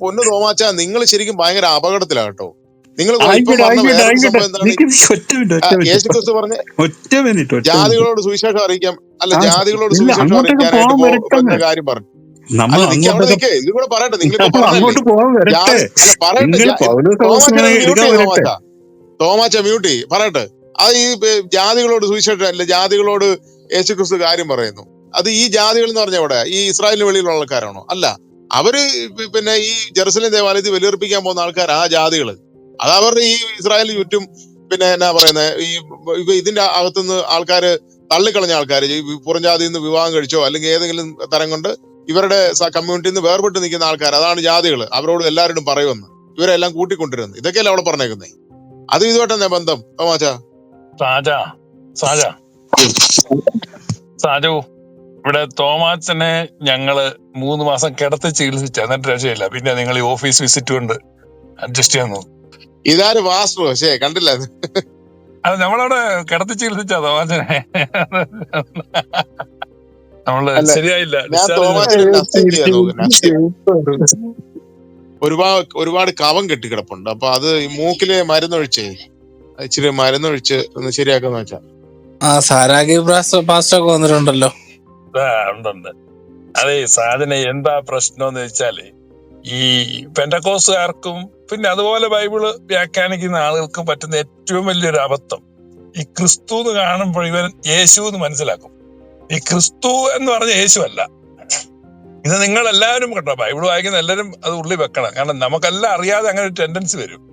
പൊന്നു തോമാച്ച നിങ്ങൾ ശരിക്കും ഭയങ്കര അപകടത്തിലാണ് കേട്ടോ. നിങ്ങൾ യേശുക്രിസ്തു പറഞ്ഞ ജാതികളോട് സുവിശേഷം അറിയിക്കാം. അല്ല ജാതികളോട് സുവിശേഷം അറിയിക്കാനായിട്ട് കാര്യം പറഞ്ഞു. ഇത് കൂടെ പറയട്ടെ നിങ്ങൾ തോമാച്ച മ്യൂട്ടി പറയട്ടെ. അത് ഈ ജാതികളോട് സുവിശേഷം അല്ല ജാതികളോട് യേശുക്രിസ്തു കാര്യം പറയുന്നു. അത് ഈ ജാതികൾ എന്ന് പറഞ്ഞ എവിടെ? ഈ ഇസ്രായേലിന് വെളിയിലുള്ള ആൾക്കാരാണോ? അല്ല. അവർ പിന്നെ ഈ ജെറുസലേം ദേവാലയത്തിൽ വലിയർപ്പിക്കാൻ പോകുന്ന ആൾക്കാർ ആ ജാതികൾ അത് അവരുടെ ഈ ഇസ്രായേലിന് ചുറ്റും പിന്നെ എന്നാ പറയുന്നത് ഈ ഇതിന്റെ അകത്തുനിന്ന് ആൾക്കാര് തള്ളിക്കളഞ്ഞ ആൾക്കാർ ഈ പുറം ജാതിയിൽ നിന്ന് വിവാഹം കഴിച്ചോ അല്ലെങ്കിൽ ഏതെങ്കിലും തരം കൊണ്ട് ഇവരുടെ കമ്മ്യൂണിറ്റിയിൽ നിന്ന് വേർപെട്ട് നിൽക്കുന്ന ആൾക്കാർ അതാണ് ജാതികൾ അവരോട് എല്ലാവരോടും പറയുമെന്ന്. ഇവരെല്ലാം കൂട്ടിക്കൊണ്ടിരുന്നു ഇതൊക്കെയല്ലേ അവിടെ പറഞ്ഞേക്കുന്നത് അത് ഇതുമായിട്ടെന്നെ ബന്ധം? തോമാച്ച സാജ സാജ. സാജു. ഇവിടെ തോമാച്ചനെ ഞങ്ങൾ മൂന്ന് മാസം കിടത്തി ചികിത്സിച്ച. എന്നിട്ട് രക്ഷയില്ല. പിന്നെ നിങ്ങൾ ഈ ഓഫീസ് വിസിറ്റ് കൊണ്ട് അഡ്ജസ്റ്റ് ചെയ്യാൻ നോക്കും. ഇതാര് വാസ്തു? പക്ഷേ കണ്ടില്ല? അത്. നമ്മളവിടെ കിടത്തി ചികിത്സിച്ച തോമാച്ചനെ. നമ്മൾ ശരിയായില്ല. ഒരുപാട് ഒരുപാട് കവം കെട്ടിക്കിടപ്പുണ്ട്. അപ്പൊ അത് ഈ മൂക്കിലെ മരുന്നൊഴിച്ചേ ഇച്ചിരി മരുന്നൊഴിച്ച് ഒന്ന് ശരിയാക്കാന്ന് വെച്ചാ. ആ സാരാഗി പാസ്റ്റർ ഒക്കെ വന്നിട്ടുണ്ടല്ലോ ഉണ്ടുണ്ട്. അതെ സാധന എന്താ പ്രശ്നം എന്ന് വെച്ചാൽ ഈ പെൻഡക്കോസുകാർക്കും പിന്നെ അതുപോലെ ബൈബിൾ വ്യാഖ്യാനിക്കുന്ന ആളുകൾക്കും പറ്റുന്ന ഏറ്റവും വലിയൊരു അബദ്ധം. ഈ ക്രിസ്തു എന്ന് കാണുമ്പോൾ ഇവൻ യേശു എന്ന് മനസ്സിലാക്കും. ഈ ക്രിസ്തു എന്ന് പറഞ്ഞ യേശു അല്ല ഇത് നിങ്ങൾ എല്ലാവരും കേട്ടോ ബൈബിൾ വായിക്കുന്ന എല്ലാവരും അത് ഉള്ളി വെക്കണം. കാരണം നമുക്കെല്ലാം അറിയാതെ അങ്ങനെ ഒരു ടെൻഡൻസി വരും.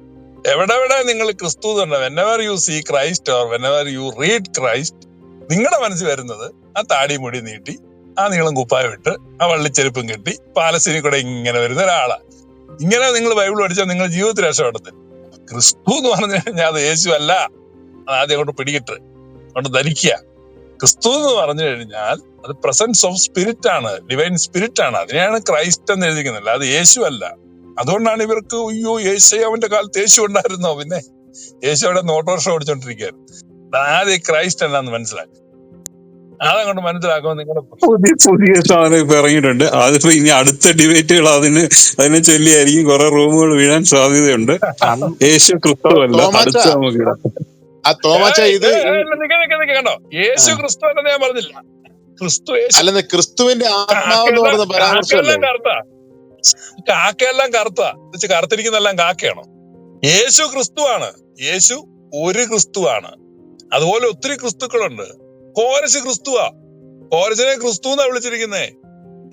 എവിടെ എവിടെ നിങ്ങൾ ക്രിസ്തു എന്ന് ever you see Christ or whenever you read Christ നിങ്ങളുടെ മനസ്സിൽ വരുന്നത് ആ താടി മുടി നീട്ടി ആ നീളം കുപ്പായം ഇട്ട് ആ വള്ളിച്ചെരുപ്പും കെട്ടി പാലസ്തീനിൽ കൂടെ ഇങ്ങനെ വരുന്ന ഒരാളാ. ഇങ്ങനെ നിങ്ങൾ ബൈബിൾ പഠിച്ചാൽ നിങ്ങൾ ജീവിതത്തിൽ രക്ഷപ്പെടത്തില്ല ക്രിസ്തു എന്ന് പറഞ്ഞു കഴിഞ്ഞാൽ അത് യേശു അല്ല അത് ആദ്യം അങ്ങോട്ട് പിടികിട്ട് അങ്ങോട്ട് ധരിക്കുക. ക്രിസ്തു എന്ന് പറഞ്ഞു കഴിഞ്ഞാൽ അത് പ്രസൻസ് ഓഫ് സ്പിരിറ്റ് ആണ് ഡിവൈൻ സ്പിരിറ്റ് ആണ്. അതിനെയാണ് ക്രൈസ്റ്റ് എന്ന് എഴുതിക്കുന്നില്ല അത് യേശു അല്ല അതുകൊണ്ടാണ് ഇവർക്ക് അയ്യോ യേശു അവന്റെ കാലത്ത് യേശു ഉണ്ടായിരുന്നോ? പിന്നെ യേശു അവിടെ ഓട്ടോറിക്ഷ ഓടിച്ചോണ്ടിരിക്കുകയായിരുന്നു. ആദ്യം ക്രൈസ്റ്റ് എന്നാന്ന് മനസ്സിലാക്കി. അതങ്ങോട്ട് മനസ്സിലാക്കുമ്പോൾ നിങ്ങളുടെ പുതിയ പുതിയ സാധനം ഇപ്പൊ ഇറങ്ങിയിട്ടുണ്ട്. അതിപ്പോ ഇനി അടുത്ത ഡിബേറ്റുകൾ അതിന് അതിനെ ചൊല്ലിയായിരിക്കും കുറെ റൂമുകൾ വീഴാൻ സാധ്യതയുണ്ട്. യേശു ക്രിസ്തു തോ- അല്ല അടുത്ത നമുക്ക് ഇത് കണ്ടോ? യേശു ക്രിസ്തു അല്ലെന്ന് ഞാൻ പറഞ്ഞില്ല. ക്രിസ്തു യേശു അല്ലെന്ന് ക്രിസ്തുവിന്റെ ആത്മാവെന്ന് കാക്കയെല്ലാം പറയുന്ന കറുത്ത. കാക്കയെല്ലാം കറുത്ത. വെച്ച് കറുത്തിരിക്കുന്നെല്ലാം കാക്കയാണോ? യേശു ക്രിസ്തുവാണ്. യേശു ഒരു ക്രിസ്തുവാണ്. അതുപോലെ ഒത്തിരി ക്രിസ്തുക്കളുണ്ട്. കോരശ് ക്രിസ്തുവാ. കോരശിനെ ക്രിസ്തു എന്നാ വിളിച്ചിരിക്കുന്നേ.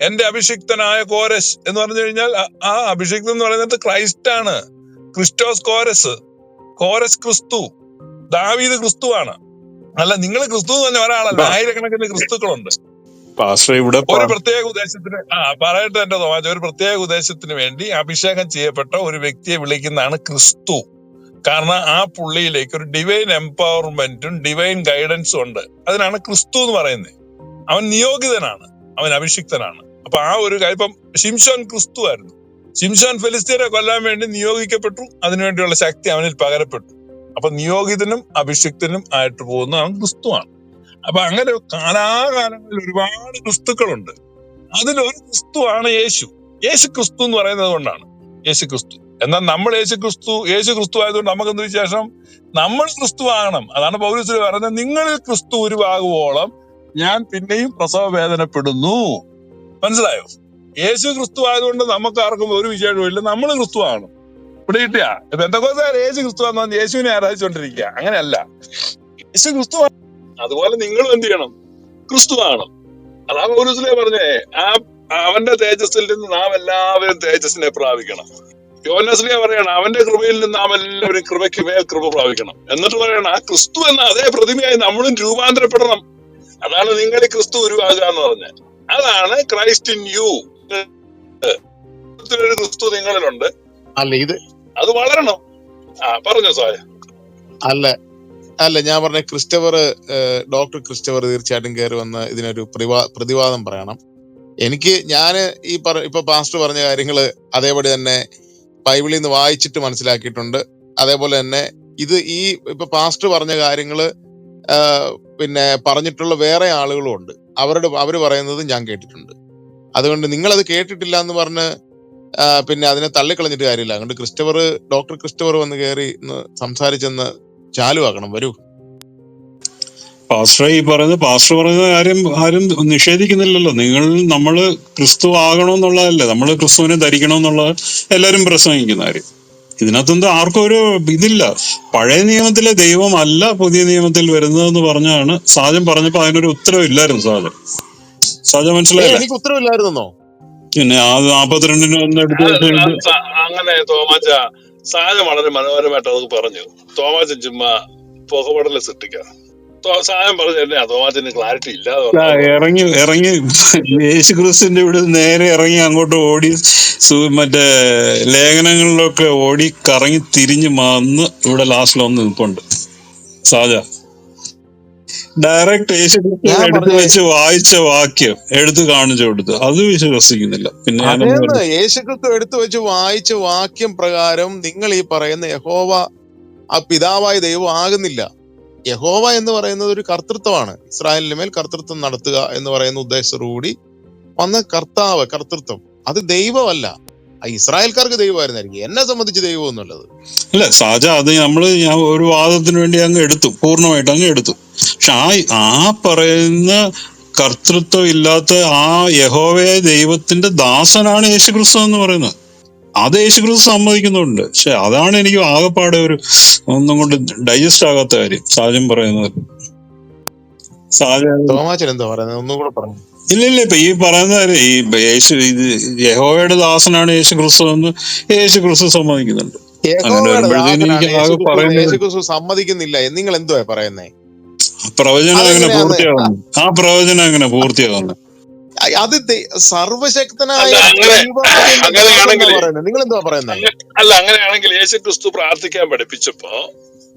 എന്റെ അഭിഷിക്തനായ കോരശ് എന്ന് പറഞ്ഞു കഴിഞ്ഞാൽ ആ- അഭിഷിക്തം അഭിഷിക്തൻ എന്ന് പറയുന്നത് ക്രൈസ്റ്റ് ആണ് ക്രിസ്റ്റോസ് കോരസ്. കോരസ് ക്രിസ്തു. ദാവീദ് ക്രിസ്തുവാണ്. അല്ല നിങ്ങൾ ക്രിസ്തു എന്ന് പറഞ്ഞ ഒരാളല്ല. ആയിരക്കണക്കിന് ക്രിസ്തുക്കളുണ്ട്. ഇവിടെ ഒരു പ്രത്യേക ഉദ്ദേശത്തിന് ആ പറയട്ടെ എന്റെ തോമാച്ച. ഒരു പ്രത്യേക ഉദ്ദേശത്തിന് വേണ്ടി അഭിഷേകം ചെയ്യപ്പെട്ട ഒരു വ്യക്തിയെ വിളിക്കുന്നതാണ് ക്രിസ്തു. കാരണം ആ പുള്ളിയിലേക്ക് ഒരു ഡിവൈൻ എംപവർമെന്റും ഡിവൈൻ ഗൈഡൻസും ഉണ്ട്. അതിനാണ് ക്രിസ്തു എന്ന് പറയുന്നത്. അവൻ നിയോഗിതനാണ്. അവൻ അഭിഷിക്തനാണ്. അപ്പൊ ആ ഒരു ഇപ്പം ഷിംഷോൻ ക്രിസ്തു ആയിരുന്നു. ഷിംഷോൻ ഫെലിസ്തീനെ കൊല്ലാൻ വേണ്ടി നിയോഗിക്കപ്പെട്ടു. അതിനുവേണ്ടിയുള്ള ശക്തി അവനിൽ പകരപ്പെട്ടു. അപ്പൊ നിയോഗിതനും അഭിഷിക്തനും ആയിട്ട് പോകുന്ന അവൻ ക്രിസ്തുവാണ്. അപ്പൊ അങ്ങനെ കാലാകാലങ്ങളിൽ ഒരുപാട് ക്രിസ്തുക്കളുണ്ട്. അതിലൊരു ക്രിസ്തുവാണ് യേശു. യേശു ക്രിസ്തു എന്ന് പറയുന്നത് കൊണ്ടാണ്. യേശു ക്രിസ്തു എന്നാൽ നമ്മൾ യേശു ക്രിസ്തു യേശു ക്രിസ്തു ആയതുകൊണ്ട് നമുക്കെന്ത് വിശേഷം? നമ്മൾ ക്രിസ്തു ആകണം അതാണ് പൗരസ് പറയുന്നത്. നിങ്ങളിൽ ക്രിസ്തു ഉരുവാകുവോളം ഞാൻ പിന്നെയും പ്രസവ വേദനപ്പെടുന്നു. മനസ്സിലായോ? യേശു ക്രിസ്തു ആയതുകൊണ്ട് നമുക്ക് ആർക്കും ഒരു വിശേഷവും ഇല്ല നമ്മൾ ക്രിസ്തു ആണ് ഇവിടെ കിട്ടിയ? എന്തൊക്കെ യേശു ക്രിസ്തു ആണെന്ന് യേശുവിനെ ആരാധിച്ചുകൊണ്ടിരിക്കുക. അങ്ങനെയല്ല. യേശു ക്രിസ്തു അതുപോലെ നിങ്ങൾ എന്ത് ചെയ്യണം? ക്രിസ്തു ആണ് അതാ പൗരസ്ലേ പറഞ്ഞേ. ആ അവന്റെ തേജസ്സിൽ നിന്ന് നാം എല്ലാവരും തേജസ്സിനെ പ്രാപിക്കണം. യോനസ്ലിയ പറയണം അവന്റെ കൃപയിൽ നിന്ന് നാം എല്ലാവരും കൃപയ്ക്ക് മേൽ കൃപ പ്രാപിക്കണം. എന്നിട്ട് പറയണം ആ ക്രിസ്തു എന്ന അതേ പ്രതിമയായി നമ്മളും രൂപാന്തരപ്പെടണം. അതാണ് നിങ്ങൾ ക്രിസ്തു ഉരുവാകുക എന്ന് പറഞ്ഞത്. അതാണ് ക്രൈസ്റ്റ് ഇൻ യു. ഒരു ക്രിസ്തു നിങ്ങളിലുണ്ട്. അല്ല ഇത് അത് വളരണം. ആ പറഞ്ഞോ സായ അല്ല അല്ല ഞാൻ പറഞ്ഞ ക്രിസ്റ്റഫർ ഡോക്ടർ ക്രിസ്റ്റഫർ തീർച്ചയായിട്ടും കയറി വന്ന് ഇതിനൊരു പ്രതിവാ- പ്രതിവാദം പറയണം. എനിക്ക് ഞാൻ ഈ പറ ഇപ്പൊ പാസ്റ്റർ പറഞ്ഞ കാര്യങ്ങൾ അതേപടി തന്നെ ബൈബിളിൽ നിന്ന് വായിച്ചിട്ട് മനസ്സിലാക്കിയിട്ടുണ്ട്. അതേപോലെ തന്നെ ഇത് ഈ ഇപ്പൊ പാസ്റ്റ് പറഞ്ഞ കാര്യങ്ങൾ പിന്നെ പറഞ്ഞിട്ടുള്ള വേറെ ആളുകളും ഉണ്ട്. അവരുടെ അവർ പറയുന്നത് ഞാൻ കേട്ടിട്ടുണ്ട്. അതുകൊണ്ട് നിങ്ങൾ അത് കേട്ടിട്ടില്ല എന്ന് പറഞ്ഞ് പിന്നെ അതിനെ തള്ളിക്കളഞ്ഞിട്ട് കാര്യമില്ല. അതുകൊണ്ട് ക്രിസ്റ്റവർ ഡോക്ടർ ക്രിസ്റ്റവർ വന്ന് കയറി സംസാരിച്ചെന്ന് ചാലുവാക്കണം. വരൂ. പാസ്റ്റർ ഈ പറയുന്നത് പാസ്റ്റർ പറയുന്ന കാര്യം ആരും നിഷേധിക്കുന്നില്ലല്ലോ. നിങ്ങൾ നമ്മൾ ക്രിസ്തു ആകണമെന്നുള്ളതല്ലേ. നമ്മൾ ക്രിസ്തുവിനെ ധരിക്കണമെന്നുള്ള എല്ലാവരും പ്രസംഗിക്കുന്ന കാര്യം. ഇതിനകത്തൊന്നും ആർക്കും ഒരു ഇതില്ല. പഴയ നിയമത്തിലെ ദൈവമല്ല പുതിയ നിയമത്തിൽ വരുന്നതെന്ന് പറഞ്ഞാണ് സാജൻ പറഞ്ഞപ്പോ അതിനൊരു ഉത്തരവില്ലായിരുന്നു സാജൻ. സാജൻ ഏ മനസ്സിലായില്ലേ എനിക്ക് ഉത്തരവില്ലായിരുന്നോ പിന്നെ ആ നാപ്പത്തിരണ്ടിന് ഒന്ന് എടുത്ത് അങ്ങനെ തോമാച്ച സാജൻ വളരെ മനോഹരമായിട്ട് അത് പറഞ്ഞു. തോമാച്ചൻ ചുമ്മാ പുകപടലെ സൃഷ്ടിക്കാം സാജൻ പറഞ്ഞു തന്നെയാ തോമാച്ചന് ക്ലാരിറ്റി ഇല്ലാതെ പറഞ്ഞത് ഇറങ്ങി ഇറങ്ങി. യേശു ക്രിസ്തുവിന്റെ ഇവിടെ നേരെ ഇറങ്ങി അങ്ങോട്ട് ഓടി മറ്റേ ലേഖനങ്ങളിലൊക്കെ ഓടി കറങ്ങി തിരിഞ്ഞു മാന്ന് ഇവിടെ ലാസ്റ്റിൽ ഒന്ന് നിൽപ്പുണ്ട് സാജ. ഡയറക്റ്റ് യേശു ക്രിസ്തു എടുത്തു വെച്ച് വായിച്ച വാക്യം. എടുത്തു കാണിച്ചു കൊടുത്തു. അത് വിശ്വസിക്കുന്നില്ല. പിന്നെ യേശു ക്രിസ്തു എടുത്തു വെച്ച് വായിച്ച വാക്യം പ്രകാരം നിങ്ങൾ ഈ പറയുന്ന യഹോവ ആ പിതാവായ ദൈവം ആകുന്നില്ല. യഹോവ എന്ന് പറയുന്നത് ഒരു കർത്തൃത്വമാണ്. ഇസ്രായേലിന്റെ മേൽ കർത്തൃത്വം നടത്തുക എന്ന് പറയുന്ന ഉദ്ദേശത്തോടുകൂടി വന്ന കർത്താവ് കർത്തൃത്വം. അത് ദൈവമല്ല. ഇസ്രായേൽക്കാർക്ക് ദൈവമായിരുന്നായിരിക്കും. എന്നെ സംബന്ധിച്ച് ദൈവം എന്നുള്ളത്. അല്ല സാജ അത് നമ്മൾ ഞാൻ ഒരു വാദത്തിന് വേണ്ടി അങ്ങ് എടുത്തു. പൂർണമായിട്ട് അങ്ങ് എടുത്തു. പക്ഷെ ആ ആ പറയുന്ന കർത്തൃത്വം ഇല്ലാത്ത ആ യഹോവയെ ദൈവത്തിന്റെ ദാസനാണ് യേശുക്രിസ്തു എന്ന് പറയുന്നത്. അത് യേശുക്രിസ്തു സമ്മതിക്കുന്നുണ്ട്. പക്ഷെ അതാണ് എനിക്ക് ആകെപ്പാടെ ഒരു ഒന്നും കൊണ്ട് ഡൈജസ്റ്റ് ആകാത്ത കാര്യം. സാജൻ പറയുന്നത്. എന്താ പറയുന്നത്? ഒന്നും കൂടെ പറഞ്ഞു. ഇല്ല ഇല്ല ഇപ്പൊ ഈ പറയുന്ന ഈ യേശു ഇത് യഹോവയുടെ ദാസനാണ് യേശു ക്രിസ്തു എന്ന് യേശു ക്രിസ്തു സമ്മതിക്കുന്നുണ്ട് സമ്മതിക്കുന്നില്ല. നിങ്ങൾ എന്തുവാ പറയുന്നേ? പ്രവചനം അങ്ങനെ പൂർത്തിയാകുന്നു ആ പ്രവചനം അങ്ങനെ പൂർത്തിയാകുന്നു അത് സർവശക്തനായ നിങ്ങൾ എന്താ പറയുന്നത്? അല്ല അങ്ങനെയാണെങ്കിൽ യേശു ക്രിസ്തു പ്രാർത്ഥിക്കാൻ പഠിപ്പിച്ചപ്പോ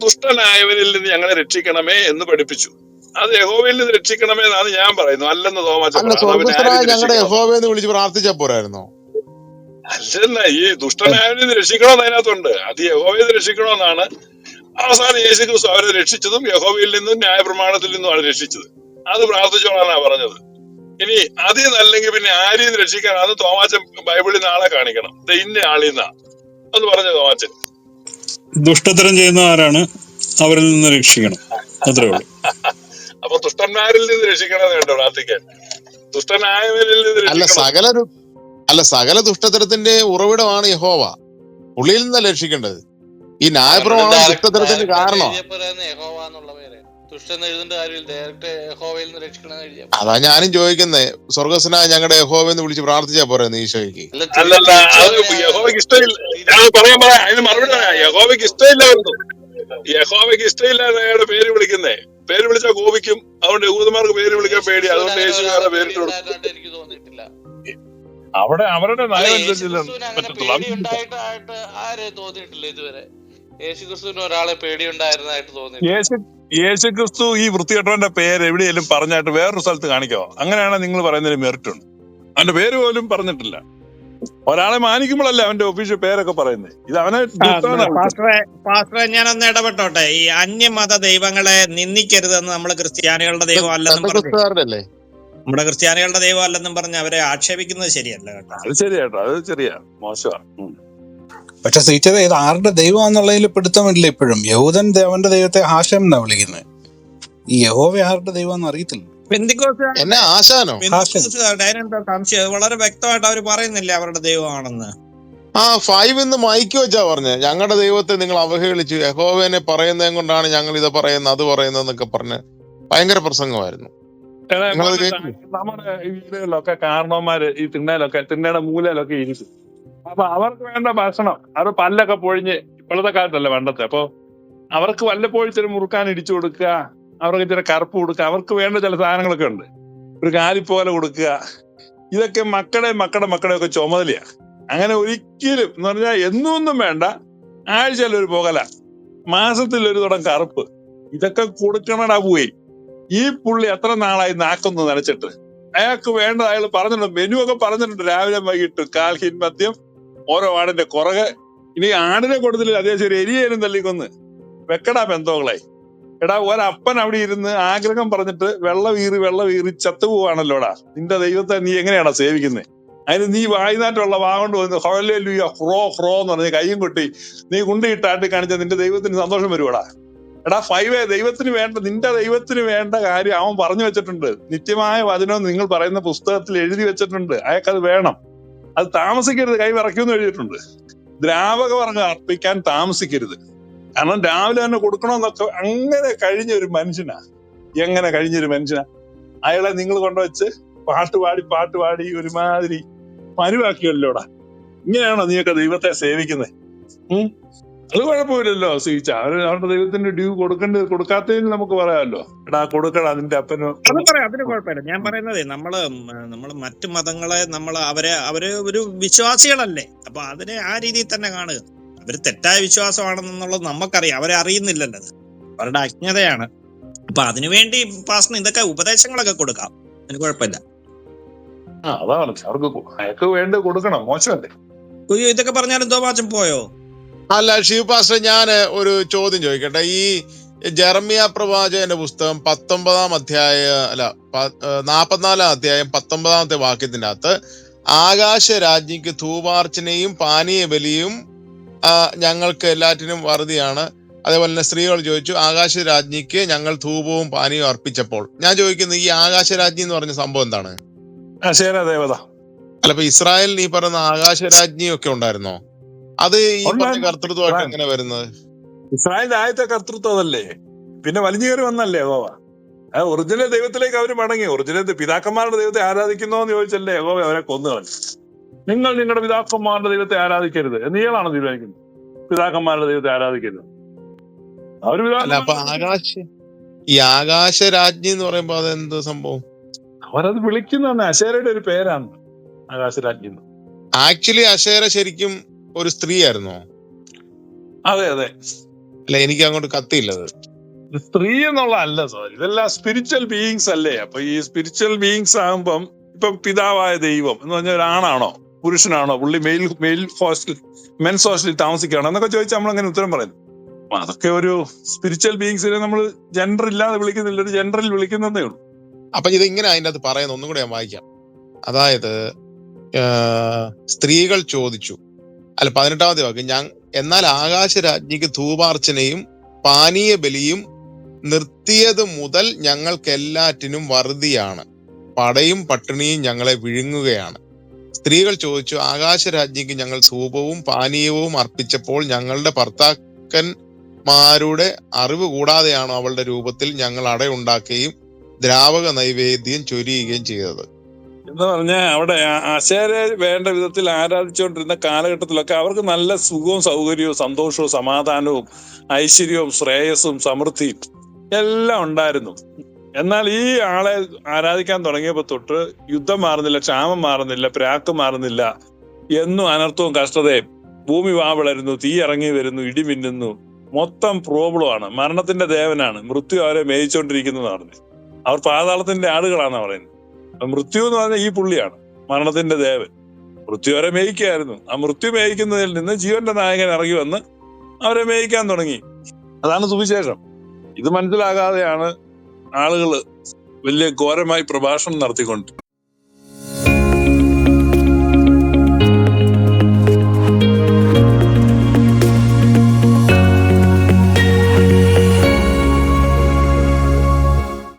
ദുഷ്ടനായവനിൽ നിന്ന് ഞങ്ങളെ രക്ഷിക്കണമേ എന്ന് പഠിപ്പിച്ചു. അത് യഹോവയിൽ നിന്ന് രക്ഷിക്കണമേ എന്നാണ് ഞാൻ പറയുന്നു അല്ലെന്ന് തോമാച്ച അല്ല പറഞ്ഞു അവൻ സ്വർഗസ്ഥനായ ആരും ഞങ്ങളുടെ രക്ഷിക്കണം? യഹോവ എന്ന് വിളിച്ച് പ്രാർത്ഥിച്ചാ പോരായിരുന്നോ? അല്ലെന്ന ഈ ദുഷ്ടനായവനിൽ നിന്ന് രക്ഷിക്കണമെന്ന് അതിനകത്തുണ്ട്. അത് യഹോവയിൽ നിന്ന് രക്ഷിക്കണമെന്നാണ് അവസാനം യേശു ക്രിസ്തു അവരെ രക്ഷിച്ചതും യഹോവയിൽ നിന്നും ന്യായപ്രമാണത്തിൽ നിന്നുമാണ് രക്ഷിച്ചത്. അത് പ്രാർത്ഥിച്ചോളാണ് പറഞ്ഞത്. ഇനി അതിൽ നിന്നല്ലെങ്കിൽ പിന്നെ ആരെയും രക്ഷിക്കാൻ അത് തോമാച്ചൻ ബൈബിളിൽ നാളെ കാണിക്കണം. ദേ ഇന്ന ആളിൽ നിന്നാ എന്ന് പറഞ്ഞു തോമാച്ചൻ? ദുഷ്ടതരം ചെയ്യുന്ന ആരാണ്? അവരിൽ നിന്ന് രക്ഷിക്കണം. അത്രേ ഉള്ളൂ. അപ്പൊ ദുഷ്ടന്മാരിൽ നിന്ന് രക്ഷിക്കണം കേട്ടോ പ്രാർത്ഥിക്കാൻ? ദുഷ്ടനായവരിൽ നിന്ന് അല്ല സകല അല്ല സകല ദുഷ്ടത്തരത്തിന്റെ ഉറവിടമാണ് യഹോവ. പുള്ളിയിൽ നിന്നല്ല രക്ഷിക്കേണ്ടത്. ഈ ഡയറക്റ്റ് ദുഷ്ടത്തരത്തിന്റെ ഡയറക്റ്റ് അതാ ഞാനും ചോദിക്കുന്നേ സ്വർഗസ്ന ഞങ്ങളുടെ യഹോവ എന്ന് വിളിച്ച് പ്രാർത്ഥിച്ചാ പോരെ ഈശോയ്ക്ക്? അല്ലല്ല യഹോവയ്ക്ക് ഇഷ്ടമില്ല. മറുപടി യഹോവയ്ക്ക് ഇഷ്ടമില്ലായിരുന്നു യഹോവയ്ക്ക് ഇഷ്ടമില്ല അയാളുടെ പേര് വിളിക്കുന്നേ. പേര് വിളിച്ചാൽ കോപിക്കും. അതുകൊണ്ട് യഹൂദന്മാർക്ക് പേര് വിളിക്കാൻ പേടി അതുകൊണ്ട് യേശു വേറെ പേരിട്ട് കൊടുക്കും. അവിടെ അവരുടെ ഇതുവരെ? യേശു ഒരാളെ പേടി ഉണ്ടായിരുന്നതായിട്ട് തോന്നിയിട്ടില്ല. യേശു ക്രിസ്തു ഈ വൃത്തികെട്ടവന്റെ പേര് എവിടെയെങ്കിലും പറഞ്ഞായിട്ട് വേറൊരു സ്ഥലത്ത് കാണിക്കോ? അങ്ങനെയാണ് നിങ്ങൾ പറയുന്നതിന് മെറിറ്റ് ഉണ്ട് അവന്റെ പേര് പോലും പറഞ്ഞിട്ടില്ല. ഒരാളെ മാനിക്കുമ്പോഴല്ലേ അവന്റെ ഒഫീഷ്യൽ പേരൊക്കെ പറയുന്നത്? ഇത് അവനെ പാസ്റ്ററെ ഞാൻ ഞാനൊന്ന് ഇടപെട്ടോട്ടെ. ഈ അന്യമത ദൈവങ്ങളെ നിന്ദിക്കരുതെന്ന് നമ്മൾ ക്രിസ്ത്യാനികളുടെ ദൈവം അല്ലെന്നും പറഞ്ഞു നമ്മുടെ ക്രിസ്ത്യാനികളുടെ ദൈവം അല്ലെന്നും പറഞ്ഞ് അവരെ ആക്ഷേപിക്കുന്നത് ശരിയല്ല കേട്ടോ. അത് ശരിയാട്ടോ അത് ശരിയാ. മോശമാണ് പക്ഷെ സീച്ചത് ഇത് ആരുടെ ദൈവം എന്നുള്ളതിൽ പിടുത്തമില്ല ഇപ്പോഴും. യഹൂദൻ ദേവന്റെ ദൈവത്തെ ഹാഷം എന്നാ വിളിക്കുന്നത്? ഈ യഹോവ ആരുടെ ദൈവം എന്ന് അറിയത്തില്ല എന്നെ ആശാനോ? സംശയം. വളരെ വ്യക്തമായിട്ട് അവർ പറയുന്നില്ല അവരുടെ ദൈവമാണെന്ന്? ആ ഫൈവ് എന്ന് മൈക്ക് വെച്ചാ പറഞ്ഞ. ഞങ്ങളുടെ ദൈവത്തെ നിങ്ങൾ അവഹേളിച്ചു. യഹോവനെ പറയുന്നതും കൊണ്ടാണ് ഞങ്ങൾ ഇത് പറയുന്നത് അത് പറയുന്നതെന്നൊക്കെ പറഞ്ഞ് ഭയങ്കര പ്രസംഗമായിരുന്നു. നമ്മുടെ ഈ വീടുകളിലൊക്കെ കാരണവന്മാര് ഈ തിണ്ണയിലൊക്കെ തിണ്ണയുടെ മൂലയിലൊക്കെ ഇരിക്കും. അപ്പൊ അവർക്ക് വേണ്ട ഭക്ഷണം. അവർ പല്ലൊക്കെ പൊഴിഞ്ഞ് ഇപ്പോഴത്തെ കാലത്തല്ലേ പണ്ടത്തെ. അപ്പൊ അവർക്ക് വല്ലപ്പോഴും ഇച്ചിരി മുറുക്കാൻ ഇടിച്ചു കൊടുക്കുക അവർക്ക് ഇച്ചിരി കറുപ്പ് കൊടുക്കുക അവർക്ക് വേണ്ട ചില സാധനങ്ങളൊക്കെ ഉണ്ട്. ഒരു കാലിപ്പോലെ കൊടുക്കുക. ഇതൊക്കെ മക്കളെ മക്കളുടെ മക്കളെ ഒക്കെ ചുമതലയാ. അങ്ങനെ ഒരിക്കലും എന്ന് പറഞ്ഞാൽ എന്നൊന്നും വേണ്ട. ആഴ്ചയിൽ ഒരു പുകല. മാസത്തിൽ ഒരു തുടം കറുപ്പ്. ഇതൊക്കെ കൊടുക്കണടാ പോയി ഈ പുള്ളി എത്ര നാളായി നാക്കൊന്ന് നനച്ചിട്ട്? അയാൾക്ക് വേണ്ട അയാൾ പറഞ്ഞിട്ടുണ്ട്. മെനു ഒക്കെ പറഞ്ഞിട്ടുണ്ട്. രാവിലെ വൈകിട്ട് കാൽഹിൻ മദ്യം ഓരോ ആടിന്റെ കുറകെ. ഇനി ആടിനെ കൊടുത്തില്ല. അത്യാവശ്യം ഒരു തല്ലിക്കൊന്ന് വെക്കടാ പെന്തോകളെ എടാ ഒരപ്പൻ അവിടെ ഇരുന്ന് ആഗ്രഹം പറഞ്ഞിട്ട് വെള്ളം വീറി വെള്ളം ഈറി ചത്തുപോവാണല്ലോടാ നിന്റെ ദൈവത്തെ നീ എങ്ങനെയാണ് സേവിക്കുന്നത് അതിന് നീ വായുനാട്ടുള്ള വാ കൊണ്ട് വന്ന് ഹോലേ ലുയ ഹ്രോ ഹ്രോ എന്ന് പറഞ്ഞ് കൈയും കൊട്ടി നീ കുണ്ടിയിട്ടാട്ടി കാണിച്ച നിന്റെ ദൈവത്തിന് സന്തോഷം വരുവാടാ. എടാ ഫൈവേ ദൈവത്തിന് വേണ്ട നിന്റെ ദൈവത്തിന് വേണ്ട കാര്യം അവൻ പറഞ്ഞു വെച്ചിട്ടുണ്ട്. നിത്യമായ വചനം നിങ്ങൾ പറയുന്ന പുസ്തകത്തിൽ എഴുതി വെച്ചിട്ടുണ്ട്. അയാൾക്കത് വേണം. അത് താമസിക്കരുത്. കൈ വിറയ്ക്കുമെന്ന് എഴുതിയിട്ടുണ്ട്. ദ്രാവക വർഗം അർപ്പിക്കാൻ താമസിക്കരുത്. കാരണം രാവിലെ തന്നെ കൊടുക്കണമെന്നൊക്കെ അങ്ങനെ കഴിഞ്ഞ ഒരു മനുഷ്യനാ. എങ്ങനെ കഴിഞ്ഞൊരു മനുഷ്യനാ? അയാളെ നിങ്ങൾ കൊണ്ടുവച്ച് പാട്ട് പാടി പാട്ട് പാടി ഒരുമാതിരി മനുവാക്കിയല്ലോടാ ഇങ്ങനെയാണോ നീയൊക്കെ ദൈവത്തെ സേവിക്കുന്നത് അത് കുഴപ്പമില്ലല്ലോ. സ്വീച്ച അവർ അവരുടെ ദൈവത്തിന്റെ ഡ്യൂ കൊടുക്കേണ്ടത് കൊടുക്കാത്തതിന് നമുക്ക് പറയാമല്ലോ. എടാ കൊടുക്കണം അതിന്റെ അപ്പനോ അത് പറയാം അതിന് കുഴപ്പമില്ല. ഞാൻ പറയുന്നതേ നമ്മൾ നമ്മൾ നമ്മൾ മറ്റു മതങ്ങളെ നമ്മൾ അവരെ അവർ ഒരു വിശ്വാസികളല്ലേ. അപ്പൊ അതിനെ ആ രീതിയിൽ തന്നെ കാണുക. അവർ തെറ്റായ വിശ്വാസമാണെന്നുള്ളത് നമുക്കറിയാം. അവരെ അറിയുന്നില്ലല്ലോ അത്. അവരുടെ അജ്ഞതയാണ്. അപ്പൊ അതിനുവേണ്ടി പാസ്റ്റിന് ഇതൊക്കെ ഉപദേശങ്ങളൊക്കെ കൊടുക്കാം. അതിന് കുഴപ്പമില്ല. ആ അതാ പറഞ്ഞത് അവർക്ക് അയക്ക് വേണ്ടി കൊടുക്കണം. മോശമല്ലേ? അയ്യോ ഇതൊക്കെ പറഞ്ഞാലും തോമാച്ചൻ പോയോ? അല്ല ഷീബ് പാസ്റ്റർ ഞാൻ ഒരു ചോദ്യം ചോദിക്കട്ടെ. ഈ ജെറമിയ പ്രവാചകന്റെ പുസ്തകം പത്തൊമ്പതാം അധ്യായ അല്ല നാപ്പത്തിനാലാം അധ്യായം പത്തൊമ്പതാമത്തെ വാക്യത്തിന്റെ അകത്ത് ആകാശ രാജ്ഞിക്ക് ധൂപാർച്ചനയും പാനീയ ബലിയും ഞങ്ങൾക്ക് എല്ലാറ്റിനും വറുതിയാണ്. അതേപോലെ തന്നെ സ്ത്രീകൾ ചോദിച്ചു ആകാശ രാജ്ഞിക്ക് ഞങ്ങൾ ധൂപവും പാനീയവും അർപ്പിച്ചപ്പോൾ. ഞാൻ ചോദിക്കുന്നത് ഈ ആകാശ രാജ്ഞി എന്ന് പറഞ്ഞ സംഭവം എന്താണ്? ദേവത അല്ല ഇപ്പൊ ഇസ്രായേലിൽ ഈ പറയുന്ന ആകാശ രാജ്ഞിയൊക്കെ ഉണ്ടായിരുന്നോ? അത് ഈ പറഞ്ഞ. കർത്തൃത്വമായിട്ട് എങ്ങനെ വരുന്നത്? ഇസ്രായേലിന്റെ ആദ്യത്തെ കർത്തൃത്വം അതല്ലേ? പിന്നെ വലിഞ്ഞു കയറി വന്നല്ലേ യഹോവ? ആ ഒറിജിനൽ ദൈവത്തിലേക്ക് അവർ മടങ്ങി. ഒറിജിനൽ പിതാക്കന്മാരുടെ ദൈവത്തെ ആരാധിക്കുന്നോ എന്ന് ചോദിച്ചല്ലേ യഹോവ അവരെ കൊന്നു കളഞ്ഞു. നിങ്ങൾ നിങ്ങളുടെ പിതാക്കന്മാരുടെ ദൈവത്തെ ആരാധിക്കരുത് നീളാണ് തീരുമാനിക്കുന്നത്. പിതാക്കന്മാരുടെ ദൈവത്തെ ആരാധിക്കരുത്. പിതാക്കന്മാരുടെ ആകാശ ഈ എന്ന് പറയുമ്പോ അത് എന്ത് സംഭവം? അവരത് വിളിക്കുന്ന അശേരയുടെ ഒരു പേരാണ് ആകാശരാജ്ഞി എന്ന്. ആക്ച്വലി അശേര ശരിക്കും ഒരു സ്ത്രീ ആയിരുന്നോ അതെ അതെ. അല്ല എനിക്ക് അങ്ങോട്ട് കത്തിയില്ലത്. സ്ത്രീ എന്നുള്ള അല്ല സോറി ഇതെല്ലാം സ്പിരിച്വൽ ബീയിങ്സ് അല്ലേ? അപ്പൊ ഈ സ്പിരിച്വൽ ബീയിങ്സ് ആകുമ്പം ഇപ്പം പിതാവായ ദൈവം എന്ന് പറഞ്ഞ ഒരാണാണോ? പുരുഷനാണോ? പുള്ളി മെയിൽ മെയിൽ ഹോസ്റ്റൽ മെൻസ് ഹോസ്റ്റലിൽ താമസിക്കുകയാണോ. എന്നൊക്കെ ചോദിച്ചാൽ നമ്മൾ അങ്ങനെ ഉത്തരം പറയുന്നു അപ്പൊ അതൊക്കെ ഒരു സ്പിരിച്വൽ ബീയിങ്സിനെ നമ്മൾ ജെൻഡർ ഇല്ലാതെ വിളിക്കുന്നില്ല. ഒരു ജെൻഡറിൽ വിളിക്കുന്നതേ ഉള്ളൂ. അപ്പൊ ഇത് ഇങ്ങനെ അതിന്റെ അത് പറയുന്ന ഒന്നും കൂടെ ഞാൻ വായിക്കാം. അതായത് സ്ത്രീകൾ ചോദിച്ചു. അല്ല പതിനെട്ടാമത്തെ വാക്ക്. ഞാൻ എന്നാൽ ആകാശ രാജ്ഞിക്ക് ധൂപാർച്ചനയും പാനീയ ബലിയും നിർത്തിയത് മുതൽ ഞങ്ങൾക്കെല്ലാറ്റിനും വറുതിയാണ്. പടയും പട്ടിണിയും ഞങ്ങളെ വിഴുങ്ങുകയാണ്. സ്ത്രീകൾ ചോദിച്ചു ആകാശരാജ്ഞിക്ക് ഞങ്ങൾ ധൂപവും പാനീയവും അർപ്പിച്ചപ്പോൾ ഞങ്ങളുടെ ഭർത്താക്കന്മാരുടെ അറിവ് കൂടാതെയാണോ അവളുടെ രൂപത്തിൽ ഞങ്ങൾ അടയുണ്ടാക്കുകയും ദ്രാവക നൈവേദ്യം ചൊരിയുകയും ചെയ്തത്? എന്ന് പറഞ്ഞാൽ അവിടെ ആശാരെ വേണ്ട വിധത്തിൽ ആരാധിച്ചുകൊണ്ടിരുന്ന കാലഘട്ടത്തിലൊക്കെ അവർക്ക് നല്ല സുഖവും സൗകര്യവും സന്തോഷവും സമാധാനവും ഐശ്വര്യവും ശ്രേയസ്സും സമൃദ്ധിയും എല്ലാം ഉണ്ടായിരുന്നു. എന്നാൽ ഈ ആളെ ആരാധിക്കാൻ തുടങ്ങിയപ്പോൾ തൊട്ട് യുദ്ധം മാറുന്നില്ല ക്ഷാമം മാറുന്നില്ല പ്രാക്ക് മാറുന്നില്ല എന്നും അനർത്ഥവും കഷ്ടതയും. ഭൂമി വാവിളരുന്നു തീ ഇറങ്ങി വരുന്നു ഇടിമിന്നുന്നു മൊത്തം പ്രോബ്ലം ആണ് മരണത്തിന്റെ ദേവനാണ്. മൃത്യു അവരെ മേയിച്ചുകൊണ്ടിരിക്കുന്നു പറഞ്ഞു അവർ പാതാളത്തിന്റെ ആടുകളാണ് പറയുന്നത്. മൃത്യു എന്ന് പറഞ്ഞാൽ ഈ പുള്ളിയാണ് മരണത്തിന്റെ ദേവൻ. മൃത്യു അവരെ മേയിക്കായിരുന്നു ആ മൃത്യു മേയിക്കുന്നതിൽ നിന്ന് ജീവന്റെ നായകൻ ഇറങ്ങി വന്ന് അവരെ മേയിക്കാൻ തുടങ്ങി. അതാണ് സുവിശേഷം. ഇത് മനസ്സിലാകാതെയാണ് ആളുകൾ വലിയ ഘോരമായി പ്രഭാഷണം നടത്തിക്കൊണ്ട്